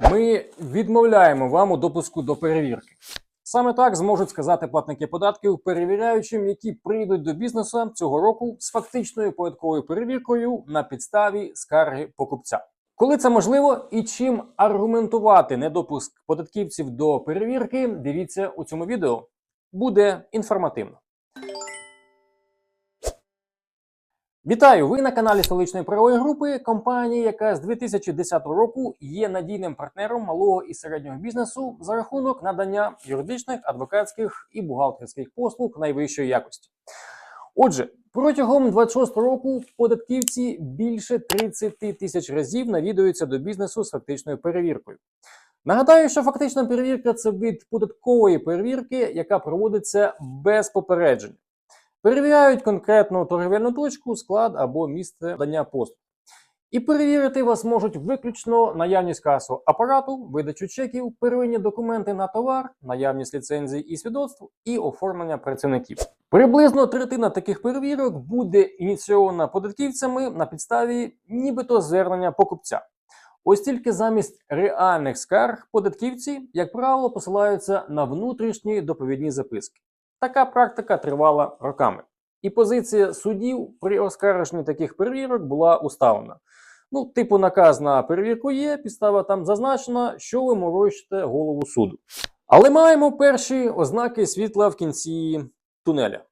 Ми відмовляємо вам у допуску до перевірки. Саме так зможуть сказати платники податків перевіряючим, які прийдуть до бізнесу цього року з фактичною податковою перевіркою на підставі скарги покупця. Коли це можливо і чим аргументувати недопуск податківців до перевірки, дивіться у цьому відео. Буде інформативно. Вітаю! Ви на каналі столичної правової групи, компанії, яка з 2010 року є надійним партнером малого і середнього бізнесу за рахунок надання юридичних, адвокатських і бухгалтерських послуг найвищої якості. Отже, протягом 26 року податківці більше 30 тисяч разів навідуються до бізнесу з фактичною перевіркою. Нагадаю, що фактична перевірка це вид податкової перевірки, яка проводиться без попередження. Перевіряють конкретну торгівельну точку, склад або місце дання послуг. І перевірити вас можуть виключно наявність касового апарату, видачу чеків, первинні документи на товар, наявність ліцензій і свідоцтв і оформлення працівників. Приблизно третина таких перевірок буде ініційована податківцями на підставі нібито звернення покупця. Ось тільки замість реальних скарг податківці, як правило, посилаються на внутрішні доповідні записки. Така практика тривала роками. І позиція суддів при оскарженні таких перевірок була уставлена. Ну, типу, наказ на перевірку є, підстава там зазначена, що ви морочите голову суду. Але маємо перші ознаки світла в кінці тунеля.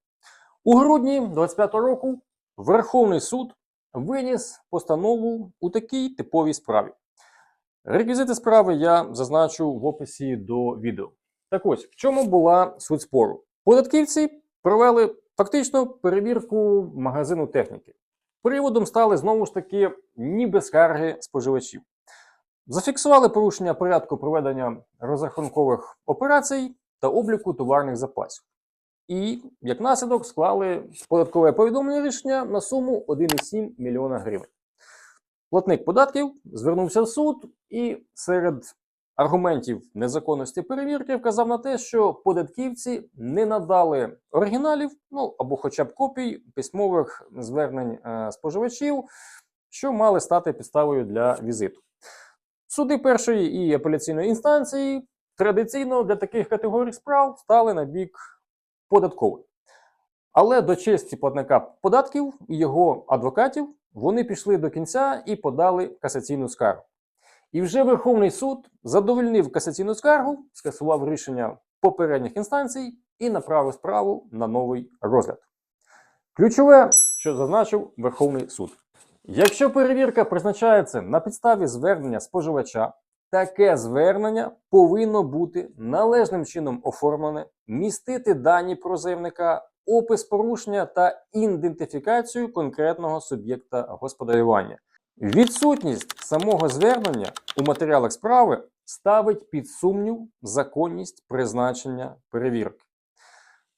У грудні 25 року Верховний суд виніс постанову у такій типовій справі. Реквізити справи я зазначу в описі до відео. Так ось, в чому була суть спору? Податківці провели фактично перевірку магазину техніки. Приводом стали знову ж таки ніби скарги споживачів. Зафіксували порушення порядку проведення розрахункових операцій та обліку товарних запасів. І, як наслідок, склали податкове повідомлення рішення на суму 1,7 мільйона гривень. Платник податків звернувся в суд і серед аргументів незаконності перевірки вказав на те, що податківці не надали оригіналів, ну або хоча б копій письмових звернень е, споживачів, що мали стати підставою для візиту. Суди першої і апеляційної інстанції традиційно для таких категорій справ стали на бік податковий. Але до честі платника податків і його адвокатів вони пішли до кінця і подали касаційну скаргу. І вже Верховний суд задовольнив касаційну скаргу, скасував рішення попередніх інстанцій і направив справу на новий розгляд. Ключове, що зазначив Верховний суд. Якщо перевірка призначається на підставі звернення споживача, таке звернення повинно бути належним чином оформлене, містити дані про заявника, опис порушення та ідентифікацію конкретного суб'єкта господарювання. Відсутність самого звернення у матеріалах справи ставить під сумнів законність призначення перевірки.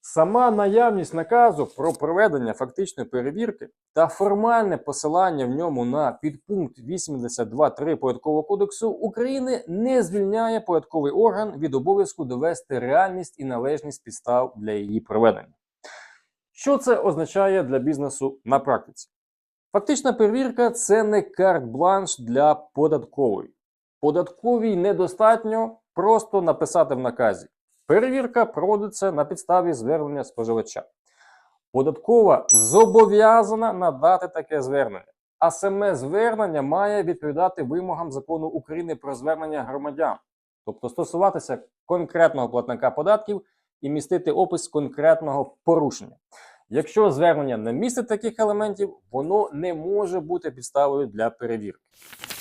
Сама наявність наказу про проведення фактичної перевірки та формальне посилання в ньому на підпункт 82.3 Податкового кодексу України не звільняє податковий орган від обов'язку довести реальність і належність підстав для її проведення. Що це означає для бізнесу на практиці? Фактична перевірка це не карт-бланш для податкової. Податковій недостатньо просто написати в наказі. Перевірка проводиться на підставі звернення споживача. Податкова зобов'язана надати таке звернення, а саме звернення має відповідати вимогам закону України про звернення громадян, тобто стосуватися конкретного платника податків і містити опис конкретного порушення. Якщо звернення не містить таких елементів, воно не може бути підставою для перевірки.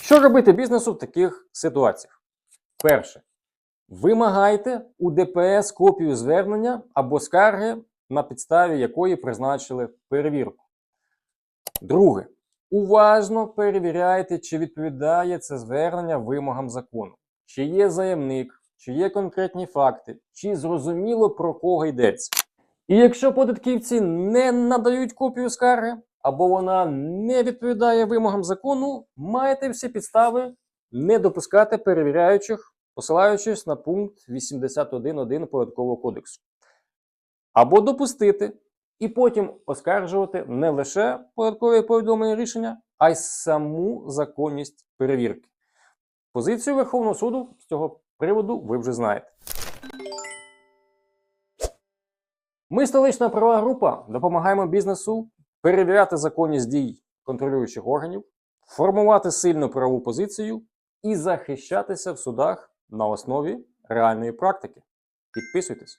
Що робити бізнесу в таких ситуаціях? Перше. Вимагайте у ДПС копію звернення або скарги, на підставі якої призначили перевірку. Друге. Уважно перевіряйте, чи відповідає це звернення вимогам закону, чи є заявник, чи є конкретні факти, чи зрозуміло про кого йдеться. І якщо податківці не надають копію скарги, або вона не відповідає вимогам закону, маєте всі підстави не допускати перевіряючих, посилаючись на пункт 81.1 Податкового кодексу. Або допустити і потім оскаржувати не лише податкове повідомлення рішення, а й саму законність перевірки. Позицію Верховного суду з цього приводу ви вже знаєте. Ми столична права група допомагаємо бізнесу перевіряти законність дій контролюючих органів, формувати сильну правову позицію і захищатися в судах на основі реальної практики. Підписуйтесь.